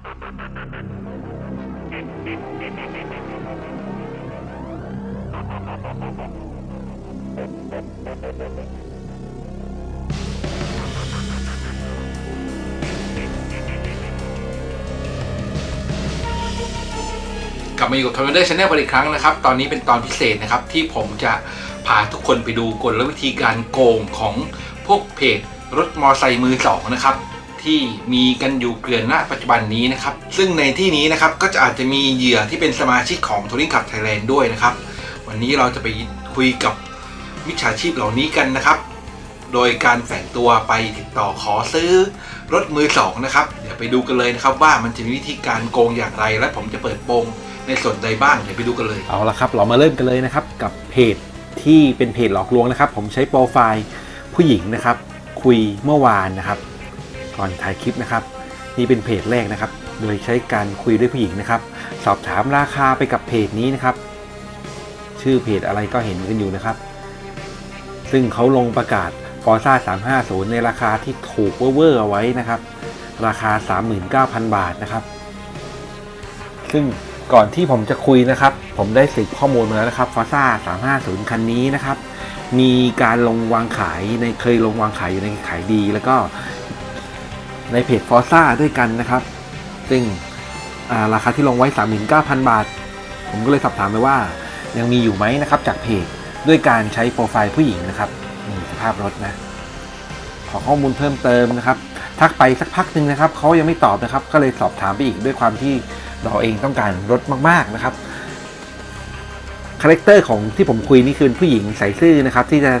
กลับมาอยู่กับ Commander Channel กันอีกครั้งนะครับ ตอนนี้เป็นตอนพิเศษนะครับ ที่ผมจะพาทุกคนไปดูกลวิธีการโกงของพวกเพจรถมอไซค์มือสองนะครับ ที่มีกันอยู่เกลื่อนณปัจจุบันนี้นะครับ ซึ่งในที่นี้นะครับก็จะอาจจะมีเหยื่อที่เป็นสมาชิกของ Touring Club Thailand ด้วยนะครับ วันนี้เราจะไปคุยกับมิจฉาชีพเหล่านี้กันนะครับ โดยการแฝงตัวไปติดต่อขอซื้อรถมือสองนะครับ เดี๋ยวไปดูกันเลยนะครับว่ามันจะมีวิธีการโกงอย่างไร และผมจะเปิดโปงในส่วนใดบ้างเดี๋ยวไปดูกันเลย เอาละครับ เรามาเริ่มกันเลยนะครับกับเพจที่เป็นเพจหลอกลวงนะครับ ผมใช้โปรไฟล์ผู้หญิงนะครับ คุยเมื่อวานนะครับ ก่อนถ่ายคลิปนะครับ นี่เป็นเพจแรกนะครับ โดยใช้การคุยด้วยผู้หญิงนะครับ สอบถามราคาไปกับเพจนี้นะครับ ชื่อเพจอะไรก็เห็นกันอยู่นะครับ ซึ่งเขาลงประกาศ Forza 350 ในราคาที่ถูกเวอร์เอาไว้นะครับ ราคา 39,000 บาทนะครับ ซึ่งก่อนที่ผมจะคุยนะครับ ผมได้สืบข้อมูลมาแล้วนะครับ Forza 350 คันนี้นะครับ มีการลงวางขายในเคยลงวางขายอยู่ในขายดี แล้วก็ ในเพจ Forza ด้วยกันนะครับ ซึ่งาราคาที่ลงไว้ 39,000 บาท ผมก็เลยสอบถามไปว่า ยังมีอยู่ไหมนะครับจากเพจด้วยการใช้โปรไฟล์ผู้หญิงนะครับนี่สภาพรถนะ ขอข้อมูลเพิ่มเติมนะครับ ทักไปสักพักหนึ่งนะครับเขายังไม่ตอบนะครับ ก็เลยสอบถามไปอีกด้วยความที่เราเองต้องการรถมาก ๆนะครับคาแรคเตอร์ของที่ผมคุยนี่คือผู้หญิงใส่ซื่อนะครับ ที่จะ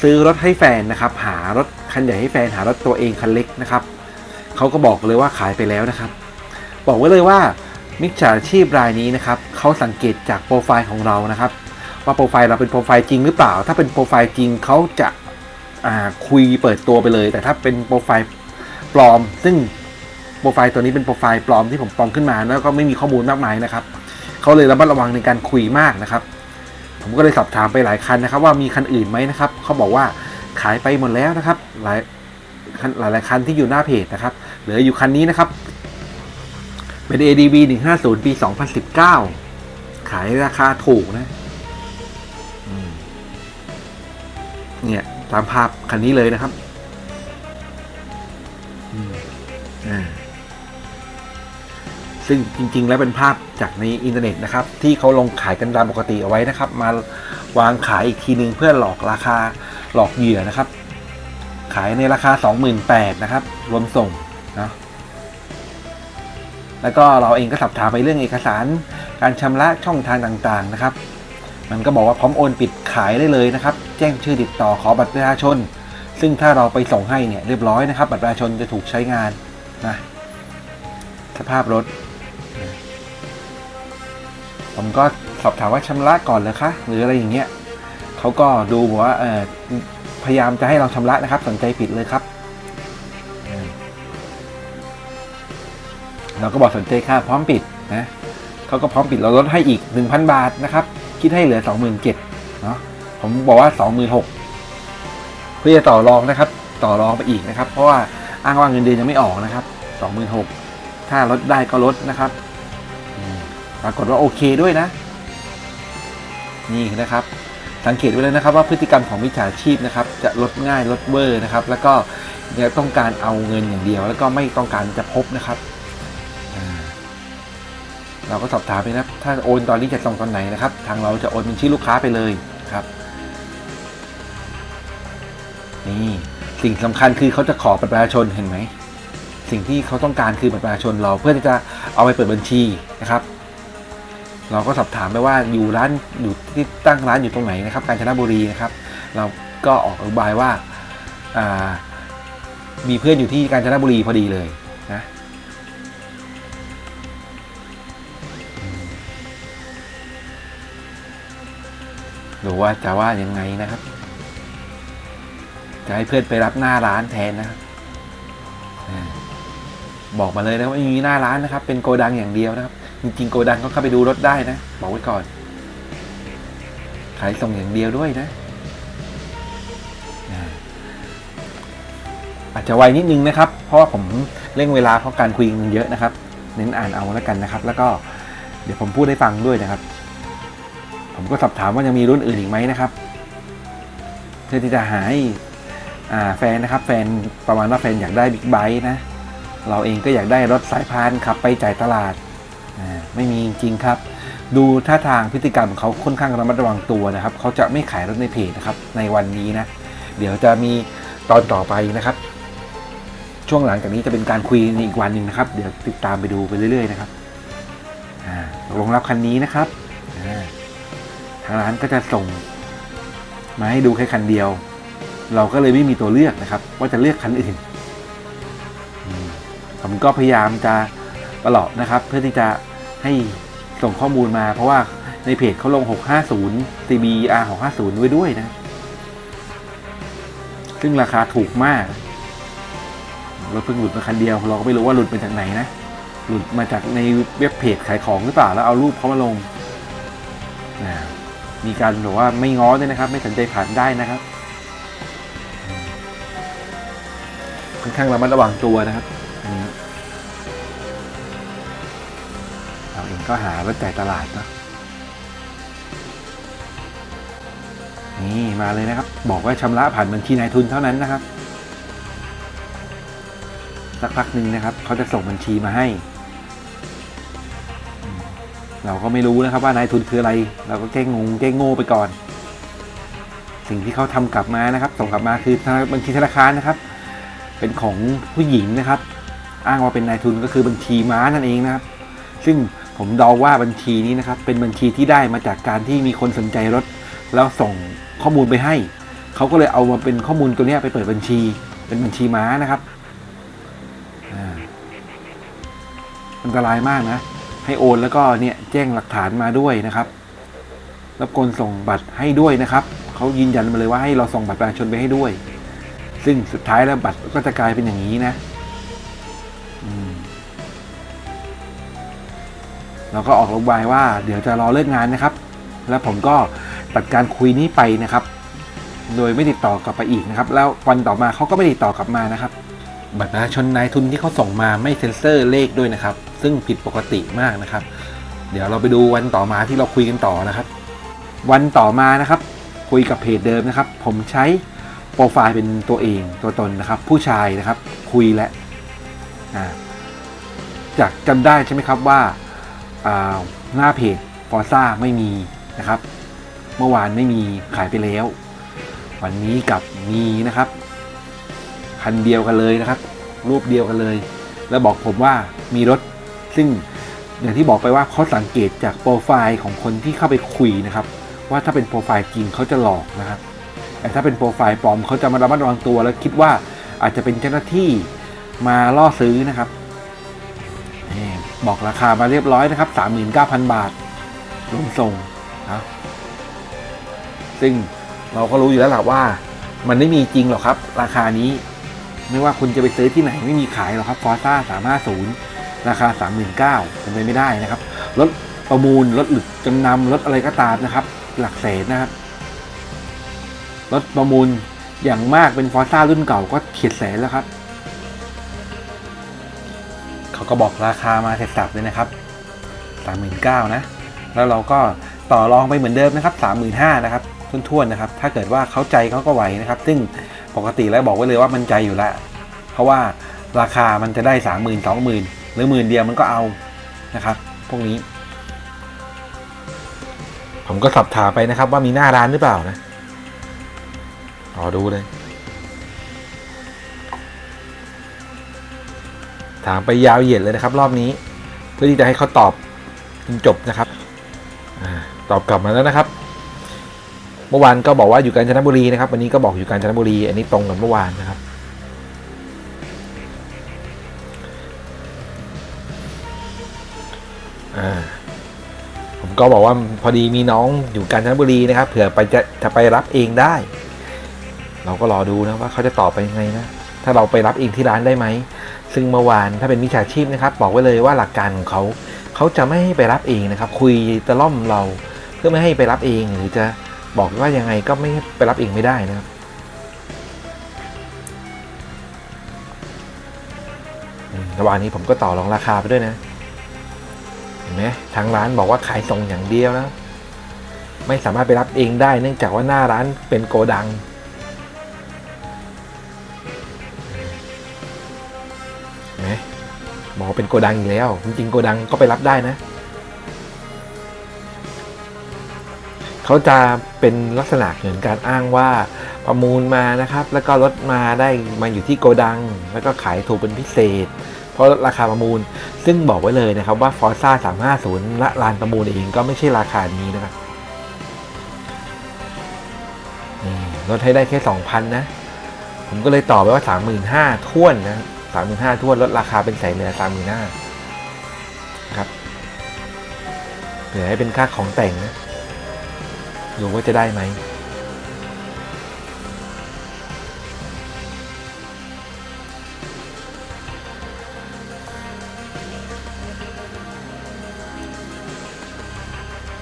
ซื้อรถให้แฟนนะครับ หารถคันใหญ่ให้แฟนหารถตัวเองคันเล็กนะครับเขาก็บอกเลยว่าขายไปแล้วนะครับ บอกไว้เลยว่ามิจฉาชีพรายนี้นะครับเขาสังเกตจากโปรไฟล์ของเรานะครับ ว่าโปรไฟล์เราเป็นโปรไฟล์จริงหรือเปล่า ถ้าเป็นโปรไฟล์จริงเขาจะาคุยเปิดตัวไปเลย แต่ถ้าเป็นโปรไฟล์ปลอม ซึ่งโปรไฟล์ตัวนี้เป็นโปรไฟล์ปลอมที่ผมปลอมขึ้นมาแล้วก็ไม่มีข้อมูลมากมายนะครับเขาเลยระมัดระวังในการคุยมากนะครับ ผมก็เลยสอบถามไปหลายคันนะครับ ว่ามีคันอื่นไหมนะครับเขาบอกว่าขายไปหมดแล้วนะครับ หลายคันหลายคันที่อยู่หน้าเพจนะครับ เหลืออยู่คันนี้นะครับ เป็น ADV 150 ปี 2019 ขายราคาถูกนะเนี่ย ตามภาพคันนี้เลยนะครับ อืมอ่า ซึ่งจริง ๆ แล้วเป็นภาพจากในอินเทอร์เน็ตนะครับ ที่เขาลงขายกันตามปกติเอาไว้นะครับ มาวางขายอีกทีนึงเพื่อหลอกราคาหลอกเหยื่อนะครับ ขายในราคา 28,000นะครับ รวมส่งนะแล้วก็เราเองก็สอบถามไปเรื่องเอกสาร การชำระช่องทางต่างๆนะครับ มันก็บอกว่าพร้อมโอนปิดขายได้เลยนะครับ แจ้งชื่อติดต่อขอบัตรประชาชน ซึ่งถ้าเราไปส่งให้เนี่ยเรียบร้อยนะครับ บัตรประชาชนจะถูกใช้งานนะสภาพรถ ผมก็สอบถามว่าชำระก่อนเลยคะหรืออะไรอย่างเงี้ยเขาก็ดูบอกว่าเออพยายามจะให้เราชำระนะครับ สนใจปิดเลยครับเราก็บอกสนใจค่าพร้อมปิดนะเขาก็พร้อมปิดเราลดให้อีก 1,000 บาทนะครับ คิดให้เหลือ 27,000เนาะผมบอกว่า 26,000เพื่อจะต่อรองนะครับ ต่อรองไปอีกนะครับ เพราะว่าอ้างว่าเงินเดือนยังไม่ออกนะครับ 26,000ถ้าลดได้ก็ลดนะครับ ปรากฏว่าโอเคด้วยนะ นี่นะครับ สังเกตไว้เลยนะครับว่าพฤติกรรมของมิจฉาชีพนะครับ จะลดง่ายลดเวอร์นะครับ แล้วก็เนี่ยต้องการเอาเงินอย่างเดียว แล้วก็ไม่ต้องการจะพบนะครับเราก็สอบถามไปนะถ้าโอนตอนนี้จะส่งตอนไหนนะครับ ทางเราจะโอนเป็นชื่อลูกค้าไปเลยครับ นี่สิ่งสำคัญคือเขาจะขอบัตรประชาชนเห็นไหม สิ่งที่เขาต้องการคือบัตรประชาชนเราเพื่อที่จะเอาไปเปิดบัญชีนะครับ เราก็สอบถามไปว่าอยู่ร้านอยู่ที่ตั้งร้านอยู่ตรงไหนนะครับ กาญจนบุรีนะครับ เราก็ออกอุบายว่าามีเพื่อนอยู่ที่กาญจนบุรีพอดีเลยนะดูว่าจะว่ายังไงนะครับ จะให้เพื่อนไปรับหน้าร้านแทนนะครับอ่าบอกมาเลยนะว่าไม่มีหน้าร้านนะครับ เป็นโกดังอย่างเดียวนะครับ จริงๆโกดังก็เข้าไปดูรถได้นะ บอกไว้ก่อน ขายส่งอย่างเดียวด้วยนะ อาจจะไวนิดนึงนะครับ เพราะว่าผมเร่งเวลาเพราะการคุยมันเยอะนะครับ เน้นอ่านเอาแล้วกันนะครับ แล้วก็เดี๋ยวผมพูดให้ฟังด้วยนะครับ ผมก็สอบถามว่ายังมีรุ่นอื่นอีกไหมนะครับ เพื่อที่จะหาให้แฟนนะครับ แฟนประมาณว่าแฟนอยากได้บิ๊กไบค์นะ เราเองก็อยากได้รถสายพานขับไปจ่ายตลาด ไม่มีจริงครับ ดูท่าทางพฤติกรรมของเขาค่อนข้างระมัดระวังตัวนะครับ เขาจะไม่ขายรถในเพจนะครับในวันนี้นะ เดี๋ยวจะมีตอนต่อไปนะครับ ช่วงหลังจากนี้จะเป็นการคุยในอีกวันหนึ่งนะครับ เดี๋ยวติดตามไปดูไปเรื่อย ๆ นะครับอ่าตกลงรับคันนี้นะครับทางร้านก็จะส่งมาให้ดูแค่คันเดียว เราก็เลยไม่มีตัวเลือกนะครับ ว่าจะเลือกคันอื่นผมก็พยายามจะประหลอกนะครับ เพื่อที่จะ ให้ส่งข้อมูลมา เพราะว่าในเพจเขาลง 650 CB R 650 ไว้ด้วยนะ ซึ่งราคาถูกมากรถเพิ่งหลุดมาคันเดียว เราก็ไม่รู้ว่าหลุดมาจากไหนนะ หลุดมาจากในเว็บเพจขายของหรือเปล่าแล้วเอารูปเขามาลงนะมีการบอกว่าไม่ง้อด้วยนะครับ ไม่สนใจผ่านได้นะครับค่อนข้างระมัดระวังตัวนะครับ ก็หารถจ่ายตลาดเนาะนี่มาเลยนะครับ บอกว่าชำระผ่านบัญชีนายทุนเท่านั้นนะครับ สักพักหนึ่งนะครับ เขาจะส่งบัญชีมาให้ เราก็ไม่รู้นะครับว่านายทุนคืออะไร เราก็แก้งงแก้โง่ไปก่อน สิ่งที่เขาทำกลับมานะครับ ส่งกลับมาคือบัญชีธนาคารนะครับ เป็นของผู้หญิงนะครับ อ้างว่าเป็นนายทุนก็คือบัญชีม้านั่นเองนะครับ ซึ่ง ผมเดาว่าบัญชีนี้นะครับ เป็นบัญชีที่ได้มาจากการที่มีคนสนใจรถ แล้วส่งข้อมูลไปให้ เขาก็เลยเอามาเป็นข้อมูลตัวนี้ไปเปิดบัญชี เป็นบัญชีม้านะครับอ่าอันตรายมากนะ ให้โอนแล้วก็เนี่ยแจ้งหลักฐานมาด้วยนะครับรบกวนส่งบัตรให้ด้วยนะครับ เขายืนยันมาเลยว่าให้เราส่งบัตรประชาชนไปให้ด้วย ซึ่งสุดท้ายแล้วบัตรก็จะกลายเป็นอย่างนี้นะ อืม เราก็ออกโรบายว่าเดี๋ยวจะรอเลิกงานนะครับ แล้วผมก็ตัดการคุยนี้ไปนะครับ โดยไม่ติดต่อกลับไปอีกนะครับ แล้ววันต่อมาเขาก็ไม่ติดต่อกลับมานะครับ บัตรประชาชนนายทุนที่เขาส่งมาไม่เซ็นเซอร์เลขด้วยนะครับ ซึ่งผิดปกติมากนะครับ เดี๋ยวเราไปดูวันต่อมาที่เราคุยกันต่อนะครับ วันต่อมานะครับ คุยกับเพจเดิมนะครับ ผมใช้โปรไฟล์เป็นตัวเองตัวตนนะครับ ผู้ชายนะครับ คุยและจากจำได้ใช่ไหมครับว่า หน้าเพจฟอร์ซ่าไม่มีนะครับ เมื่อวานไม่มีขายไปแล้ว วันนี้กับมีนะครับคันเดียวกันเลยนะครับ รูปเดียวกันเลย แล้วบอกผมว่ามีรถซึ่งอย่างที่บอกไปว่าเขาสังเกตจากโปรไฟล์ของคนที่เข้าไปคุยนะครับ ว่าถ้าเป็นโปรไฟล์จริงเขาจะหลอกนะครับแต่ถ้าเป็นโปรไฟล์ปลอมเขาจะมาระมัดระวังตัว แล้วคิดว่าอาจจะเป็นเจ้าหน้าที่มาล่อซื้อนะครับ บอกราคามาเรียบร้อยนะครับ39,000 บาทรวมส่งนะซึ่งเราก็รู้อยู่แล้วแหละว่า มันไม่มีจริงหรอกครับ ราคานี้ ไม่ว่าคุณจะไปซื้อที่ไหนไม่มีขายหรอกครับฟอร์ซ่าสามห้าศูนย์ราคาสามหมื่นเก้าเป็นไปไม่ได้นะครับรถประมูลรถหลุดจำนำรถอะไรก็ตามนะครับ หลักแสนนะครับรถประมูลอย่างมากเป็นฟอร์ซ่ารุ่นเก่าก็เฉียดแสนแล้วครับ ก็บอกราคามาเสร็จสับเลยนะครับสามหมื่นเก้านะ แล้วเราก็ต่อรองไปเหมือนเดิมนะครับสามหมื่นห้านะครับทุ่นๆนะครับ ถ้าเกิดว่าเขาใจเขาก็ไหวนะครับ ซึ่งปกติแล้วบอกไว้เลยว่ามันใจอยู่แล้วเพราะว่าราคามันจะได้สามหมื่นสองหมื่นหรือหมื่นเดียวมันก็เอานะครับ พวกนี้ ผมก็สอบถามไปนะครับว่ามีหน้าร้านหรือเปล่านะรอดูเลย ถามไปยาวเหยียดเลยนะครับ รอบนี้ เพื่อที่จะให้เขาตอบจนจบนะครับอตอบกลับมาแล้วนะครับ เมื่อวานก็บอกว่าอยู่กาญจนบุรีนะครับ วันนี้ก็บอกอยู่กาญจนบุรี อันนี้ตรงกับเมื่อวานนะครับผมก็บอกว่าพอดีมีน้องอยู่กาญจนบุรีนะครับเผื่อไปจะจะไปรับเองได้ เราก็รอดูนะว่าเขาจะตอบไปยังไงนะ ถ้าเราไปรับเองที่ร้านได้ไหม ซึ่งเมื่อวานถ้าเป็นมิจฉาชีพนะครับ บอกไว้เลยว่าหลักการของเขาเขาจะไม่ให้ไปรับเองนะครับ คุยตะล่อมเราเพื่อไม่ให้ไปรับเอง หรือจะบอกว่ายังไงก็ไม่ไปรับเองไม่ได้นะครับอืมระหว่างนี้ผมก็ต่อรองราคาไปด้วยนะเห็นไหมทางร้านบอกว่าขายส่งอย่างเดียวนะไม่สามารถไปรับเองได้ เนื่องจากว่าหน้าร้านเป็นโกดัง บอเป็นโกดังอยู่แล้ว จริงๆโกดังก็ไปรับได้นะ เขาจะเป็นลักษณะเหมือนการอ้างว่าประมูลมานะครับ แล้วก็รถมาได้มาอยู่ที่โกดัง แล้วก็ขายถูกเป็นพิเศษ เพราะราคาประมูล ซึ่งบอกไว้เลยนะครับว่า Forza 350และลานประมูลเองก็ไม่ใช่ราคานี้นะครับนี่ลดให้ได้แค่ 2,000 นะ ผมก็เลยต่อไปว่า 35,000ท้วนนะ 35,000ท้วนลดราคาเป็นแสนเหลือ35,000ครับเผื่อให้เป็นค่าของแต่งนะดูว่าจะได้ไหม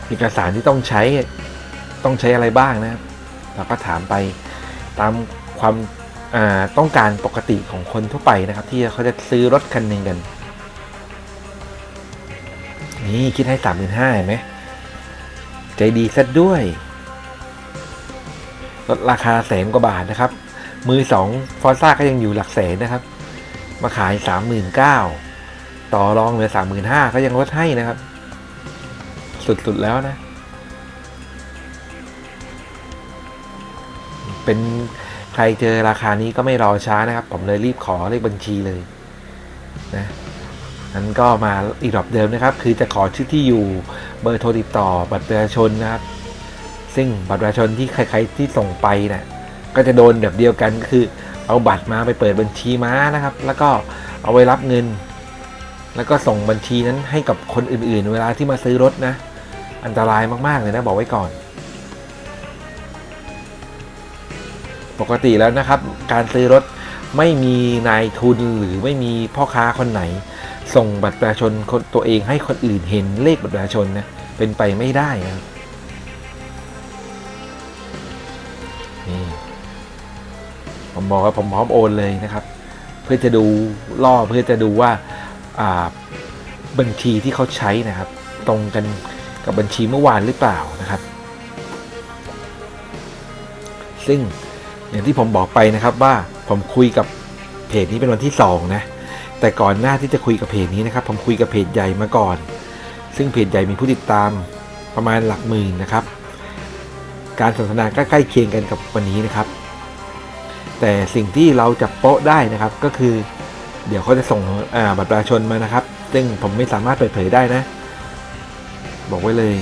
เอกสารที่ต้องใช้ต้องใช้อะไรบ้างนะครับเราก็ถามไปตามความ ต้องการปกติของคนทั่วไปนะครับ ที่เขาจะซื้อรถคันหนึ่งกัน นี่คิดให้สามหมื่นห้าเห็นไหมใจดีซะด้วยลดราคาแสนกว่าบาทนะครับ มือสองฟอร์ซ่าก็ยังอยู่หลักแสนนะครับ มาขายสามหมื่นเก้าต่อรองเหลือสามหมื่นห้าก็ยังลดให้นะครับ สุดๆแล้วนะ เป็น ใครเจอราคานี้ก็ไม่รอช้านะครับ ผมเลยรีบขอเลขบัญชีเลยนะนั้นก็มาอีกรอบเดิมนะครับ คือจะขอชื่อที่อยู่เบอร์โทรติดต่อบัตรประชาชนนะครับ ซึ่งบัตรประชาชนที่ใครๆที่ส่งไปนะ่ะก็จะโดนแบบเดียวกันก็คือ เอาบัตรมาไปเปิดบัญชีม้านะครับ แล้วก็เอาไว้รับเงิน แล้วก็ส่งบัญชีนั้นให้กับคนอื่นๆ เวลาที่มาซื้อรถนะ อันตรายมากๆเลยนะบอกไว้ก่อน ปกติแล้วนะครับ การซื้อรถไม่มีนายทุนหรือไม่มีพ่อค้าคนไหน ส่งบัตรประชาชนคนตัวเองให้คนอื่นเห็นเลขบัตรประชาชนนะเป็นไปไม่ได้นะนี่ผมบอกว่าผมพร้อมโอนเลยนะครับ เพื่อจะดูล่อเพื่อจะดูว่าบัญชีที่เขาใช้นะครับ ตรงกันกับบัญชีเมื่อวานหรือเปล่านะครับ ซึ่ง อย่างที่ผมบอกไปนะครับว่าผมคุยกับเพจนี้เป็นวันที่สองนะ แต่ก่อนหน้าที่จะคุยกับเพจนี้นะครับ ผมคุยกับเพจใหญ่มาก่อน ซึ่งเพจใหญ่มีผู้ติดตามประมาณหลักหมื่นนะครับ การสนทนาก็ใกล้เคียงกันกับวันนี้นะครับ แต่สิ่งที่เราจะโป๊ะได้นะครับก็คือ เดี๋ยวเขาจะส่งบัตรประชาชนมานะครับ ซึ่งผมไม่สามารถเปิดเผยได้นะ บอกไว้เลย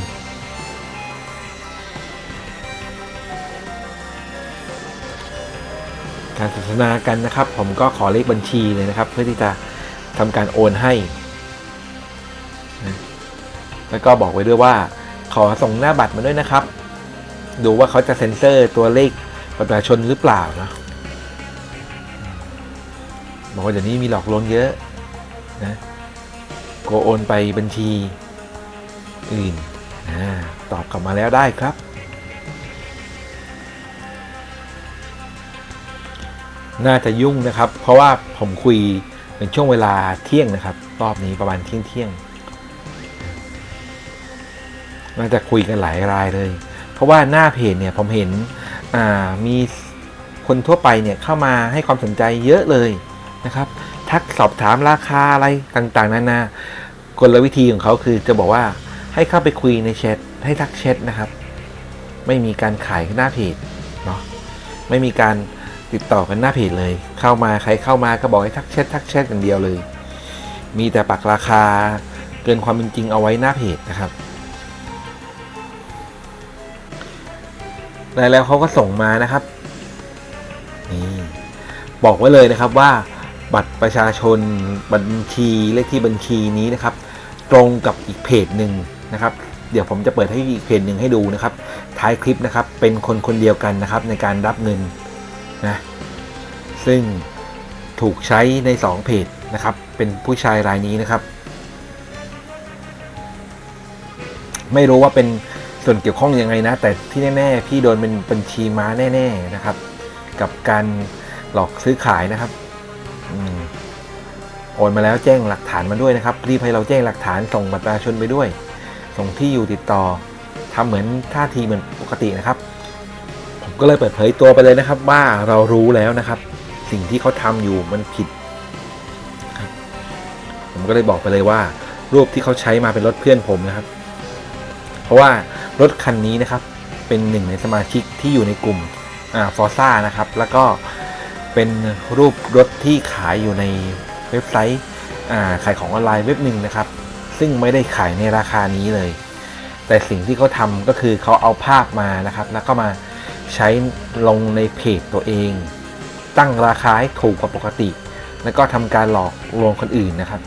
การสนทนากันนะครับ ผมก็ขอเลขบัญชีเลยนะครับ เพื่อที่จะทำการโอนให้นะแล้วก็บอกไว้ด้วยว่า ขอส่งหน้าบัตรมาด้วยนะครับ ดูว่าเขาจะเซ็นเซอร์ตัวเลขบัตรประชาชนหรือเปล่านะบอกว่าเดี๋ยวนี้มีหลอกลวงเยอะนะโกโอนไปบัญชีอื่นตอบกลับมาแล้วได้ครับ น่าจะยุ่งนะครับ เพราะว่าผมคุยเป็นช่วงเวลาเที่ยงนะครับ รอบนี้ประมาณเที่ยงเที่ยงน่าจะคุยกันหลายรายเลย เพราะว่าหน้าเพจเนี่ยผมเห็นมีคนทั่วไปเนี่ยเข้ามาให้ความสนใจเยอะเลยนะครับ ทักสอบถามราคาอะไรต่างๆนานากลวิธีของเขาคือจะบอกว่าให้เข้าไปคุยในแชทให้ทักแชทนะครับ ไม่มีการขายหน้าเพจเนาะไม่มีการ ติดต่อกันหน้าเพจเลย เข้ามาใครเข้ามาก็บอกให้ทักแชททักแชทอย่างเดียวเลย มีแต่ปักราคาเกินความเป็นจริงเอาไว้หน้าเพจนะครับแล้วแล้วเขาก็ส่งมานะครับนี่บอกไว้เลยนะครับว่าบัตรประชาชนบัญชีเลขที่บัญชีนี้นะครับ ตรงกับอีกเพจหนึ่งนะครับ เดี๋ยวผมจะเปิดให้อีกเพจหนึ่งให้ดูนะครับ ท้ายคลิปนะครับ เป็นคนคนเดียวกันนะครับในการรับเงิน นะซึ่งถูกใช้ใน 2 เพจนะครับ เป็นผู้ชายรายนี้นะครับ ไม่รู้ว่าเป็นส่วนเกี่ยวข้องยังไงนะ แต่ที่แน่ๆพี่โดนเป็นบัญชีม้าแน่ๆนะครับ กับการหลอกซื้อขายนะครับอโอนมาแล้วแจ้งหลักฐานมาด้วยนะครับรีบให้เราแจ้งหลักฐานส่งบัตรประชาชนไปด้วย ส่งที่อยู่ติดต่อทำเหมือนท่าทีเหมือนปกตินะครับ ก็เลยเปิดเผยตัวไปเลยนะครับ ว่าเรารู้แล้วนะครับ สิ่งที่เขาทำอยู่มันผิด ผมก็เลยบอกไปเลยว่า รูปที่เขาใช้มาเป็นรถเพื่อนผมนะครับ เพราะว่ารถคันนี้นะครับ เป็นหนึ่งในสมาชิกที่อยู่ในกลุ่มอ่าฟอร์ซ่านะครับ แล้วก็เป็นรูปรถที่ขายอยู่ในเว็บไซต์อ่าขายของออนไลน์เว็บหนึ่งนะครับ ซึ่งไม่ได้ขายในราคานี้เลย แต่สิ่งที่เขาทำก็คือเขาเอาภาพมานะครับ แล้วก็มา ใช้ลงในเพจตัวเอง ตั้งราคาให้ถูกกว่าปกติ แล้วก็ทำการหลอกลวงคนอื่นนะครับ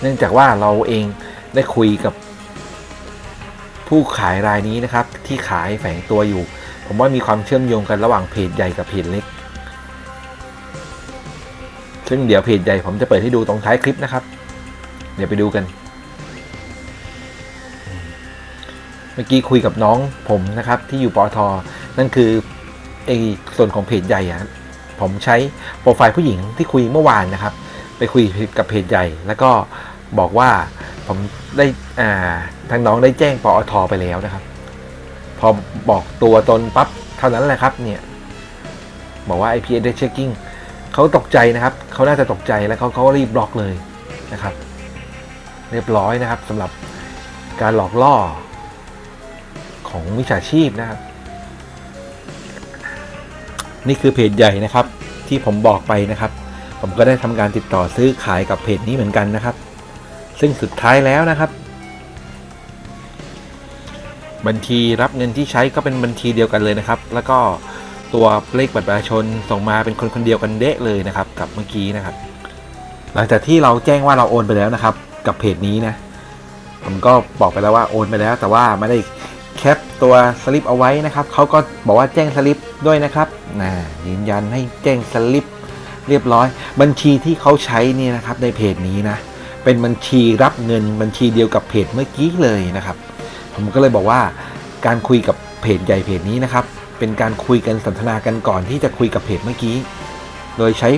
เนื่องจากว่าเราเองได้คุยกับผู้ขายรายนี้นะครับ ที่ขายแฝงตัวอยู่ ผมว่ามีความเชื่อมโยงกันระหว่างเพจใหญ่กับเพจเล็ก ซึ่งเดี๋ยวเพจใหญ่ผมจะเปิดให้ดูตรงท้ายคลิปนะครับ เดี๋ยวไปดูกัน มื่อกี้คุยกับน้องผมนะครับที่อยู่ปอทนั่นคือไอ้ส่วนของเพจใหญ่อะผมใช้โปรไฟล์ผู้หญิงที่คุยเมื่อวานนะครับ ไปคุยกับเพจใหญ่ แล้วก็บอกว่าผมได้อ่าทางน้องได้แจ้งปอทไปแล้วนะครับ พอบอกตัวตนปั๊บเท่านั้นแหละครับเนี่ยบอกว่า IP address checking เขาตกใจนะครับ เขาน่าจะตกใจแล้วเขาเขาก็รีบบล็อกเลยนะครับ เรียบร้อยนะครับสำหรับการหลอกล่อ ของมิจฉาชีพนะครับ นี่คือเพจใหญ่นะครับ ที่ผมบอกไปนะครับ ผมก็ได้ทำการติดต่อซื้อขายกับเพจนี้เหมือนกันนะครับ ซึ่งสุดท้ายแล้วนะครับ บัญชีรับเงินที่ใช้ก็เป็นบัญชีเดียวกันเลยนะครับ แล้วก็ตัวเลขบัตรประชาชนส่งมาเป็นคนคนเดียวกันเดะเลยนะครับ กับเมื่อกี้นะครับ หลังจากที่เราแจ้งว่าเราโอนไปแล้วนะครับ กับเพจนี้นะผมก็บอกไปแล้วว่าโอนไปแล้ว แต่ว่าไม่ได้ แคปตัวสลิปเอาไว้นะครับเขาก็บอกว่าแจ้งสลิปด้วยนะครับนะยืนยันให้แจ้งสลิปเรียบร้อย บัญชีที่เขาใช้นี่นะครับในเพจนี้นะ เป็นบัญชีรับเงินบัญชีเดียวกับเพจเมื่อกี้เลยนะครับ ผมก็เลยบอกว่าการคุยกับเพจใหญ่เพจนี้นะครับ เป็นการคุยกันสนทนากันก่อนที่จะคุยกับเพจเมื่อกี้ โดยใช้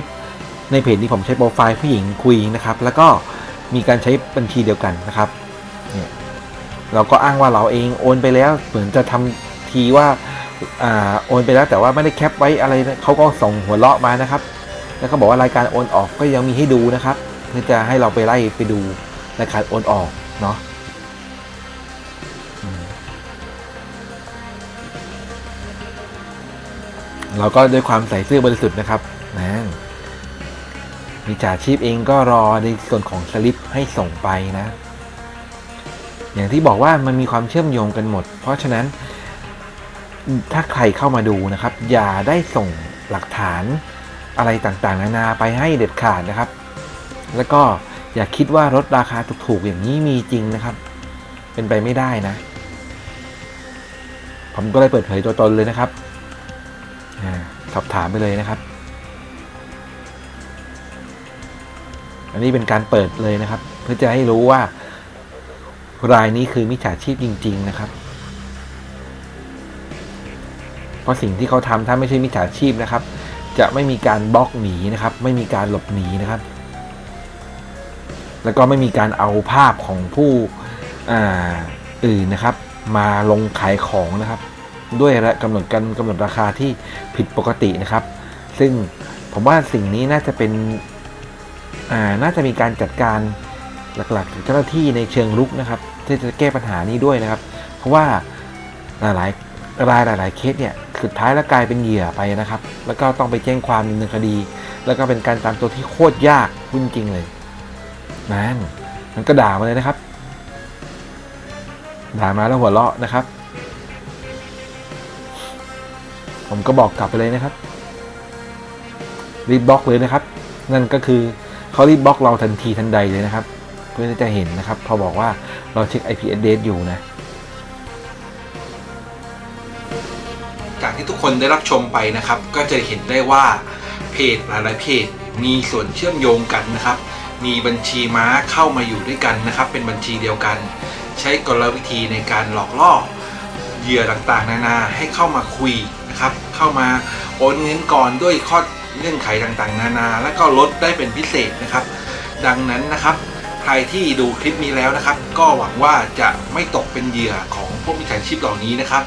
ในเพจนี้ผมใช้โปรไฟล์ผู้หญิงคุยนะครับ แล้วก็มีการใช้บัญชีเดียวกันนะครับเนี่ย เราก็อ้างว่าเราเองโอนไปแล้วเหมือนจะทำทีว่าอโอนไปแล้วแต่ว่าไม่ได้แคปไว้อะไรนะเขาก็ส่งหัวเราะมานะครับ แล้วก็บอกว่ารายการโอนออกก็ยังมีให้ดูนะครับเพื่อจะให้เราไปไล่ไปดูรายการโอนออกเนาะเราก็ด้วยความใส่ซื่อบริสุทธิ์นะครับนะมิจฉาชีพเองก็รอในส่วนของสลิปให้ส่งไปนะ อย่างที่บอกว่ามันมีความเชื่อมโยงกันหมด เพราะฉะนั้นถ้าใครเข้ามาดูนะครับ อย่าได้ส่งหลักฐานอะไรต่างๆ นานาไปให้เด็ดขาดนะครับ แล้วก็อย่าคิดว่ารถราคาถูกๆอย่างนี้มีจริงนะครับ เป็นไปไม่ได้นะ ผมก็เลยเปิดเผยตัวตนเลยนะครับสอบถามไปเลยนะครับ อันนี้เป็นการเปิดเลยนะครับ เพื่อจะให้รู้ว่า รายนี้คือมิจฉาชีพจริง ๆ นะครับ เพราะสิ่งที่เขาทำถ้าไม่ใช่มิจฉาชีพนะครับ จะไม่มีการบล็อกหนีนะครับ ไม่มีการหลบหนีนะครับ แล้วก็ไม่มีการเอาภาพของผู้อ่าอื่นนะครับ มาลงขายของนะครับ ด้วยระกำหนดการกำหนดราคาที่ผิดปกตินะครับ ซึ่งผมว่าสิ่งนี้น่าจะเป็นอ่าน่าจะมีการจัดการหลักๆเจ้าหน้าที่ในเชิงรุกนะครับ ที่จะแก้ปัญหานี้ด้วยนะครับ เพราะว่าหลายรายหลาย ๆ เคสเนี่ยสุดท้ายแล้วกลายเป็นเหยื่อไปนะครับ แล้วก็ต้องไปแจ้งความดำเนินคดี แล้วก็เป็นการตามตัวที่โคตรยากพูดจริงๆเลยนั่นมันก็ด่ามาเลยนะครับ ด่ามาแล้วหัวเราะนะครับ ผมก็บอกกลับไปเลยนะครับ รีบบล็อกเลยนะครับ นั่นก็คือเขารีบบล็อกเราทันทีทันใดเลยนะครับ เพื่อที่จะเห็นนะครับพอบอกว่าเราเช็ค IP address อยู่นะ จากที่ทุกคนได้รับชมไปนะครับ ก็จะเห็นได้ว่าเพจหลายๆเพจมีส่วนเชื่อมโยงกันนะครับ มีบัญชีม้าเข้ามาอยู่ด้วยกันนะครับ เป็นบัญชีเดียวกัน ใช้กลวิธีในการหลอกล่อเหยื่อต่างๆ นานาให้เข้ามาคุยนะครับ เข้ามาโอนเงินก่อนด้วยข้อเงื่อนไขต่างๆ นานา แล้วก็ลดได้เป็นพิเศษนะครับ ดังนั้นนะครับ ใครที่ดูคลิปนี้แล้วนะครับ ก็หวังว่าจะไม่ตกเป็นเหยื่อของพวกมิจฉาชีพเหล่านี้นะครับ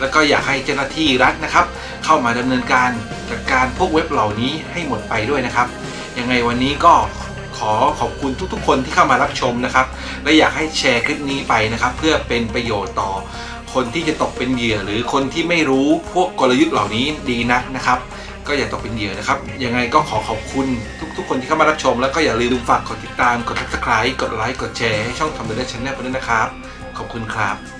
แล้วก็อยากให้เจ้าหน้าที่รัฐนะครับ เข้ามาดำเนินการจัดการพวกเว็บเหล่านี้ให้หมดไปด้วยนะครับ ยังไงวันนี้ก็ขอขอบคุณทุกๆ คนที่เข้ามารับชมนะครับ และอยากให้แชร์คลิปนี้ไปนะครับ เพื่อเป็นประโยชน์ต่อคนที่จะตกเป็นเหยื่อหรือคนที่ไม่รู้พวกกลยุทธ์เหล่านี้ดีนักนะครับ ก็อย่าตกเป็นเหยื่อนะครับ ยังไงก็ขอขอบคุณทุกๆ คนที่เข้ามารับชม แล้วก็อย่าลืมฝากกดติดตาม กด subscribe กดไลค์ กดแชร์ให้ช่องทำเดอะชแนลด้วยนะครับ ขอบคุณครับ